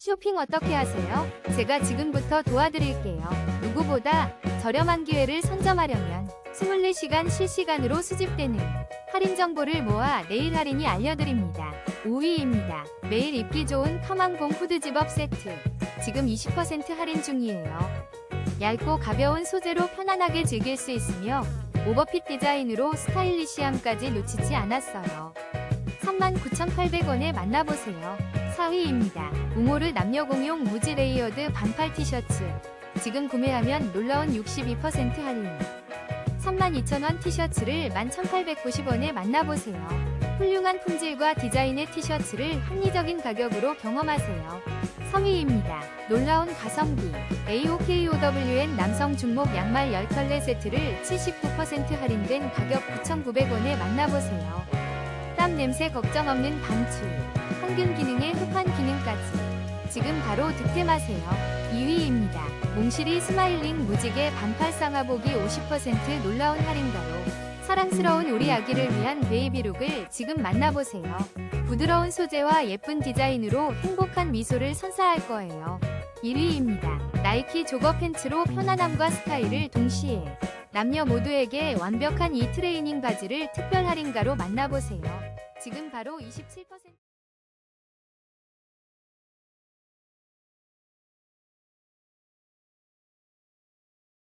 쇼핑 어떻게 하세요? 제가 지금부터 도와드릴게요. 누구보다 저렴한 기회를 선점하려면 24시간 실시간으로 수집되는 할인 정보를 모아 내일 할인이 알려드립니다. 5위입니다. 매일 입기 좋은 카망봉 후드 집업 세트. 지금 20% 할인 중이에요. 얇고 가벼운 소재로 편안하게 즐길 수 있으며 오버핏 디자인으로 스타일리시함까지 놓치지 않았어요. 39,800원에 만나보세요. 4위입니다. 우모르 남녀 공용 무지 레이어드 반팔 티셔츠. 지금 구매하면 놀라운 62% 할인. 32,000원 티셔츠를 11,890원에 만나보세요. 훌륭한 품질과 디자인의 티셔츠를 합리적인 가격으로 경험하세요. 3위입니다. 놀라운 가성비. AOKOWN 남성 중목 양말 10켤레 세트를 79% 할인된 가격 9,900원에 만나보세요. 땀 냄새 걱정 없는 방출. 항균 기능에 흡한 기능까지. 지금 바로 득템하세요. 2위입니다. 몽실이 스마일링 무지개 반팔 쌍화복이 50% 놀라운 할인가로 사랑스러운 우리 아기를 위한 베이비룩을 지금 만나보세요. 부드러운 소재와 예쁜 디자인으로 행복한 미소를 선사할 거예요. 1위입니다. 나이키 조거 팬츠로 편안함과 스타일을 동시에 남녀 모두에게 완벽한 이 트레이닝 바지를 특별 할인가로 만나보세요. 지금 바로 27%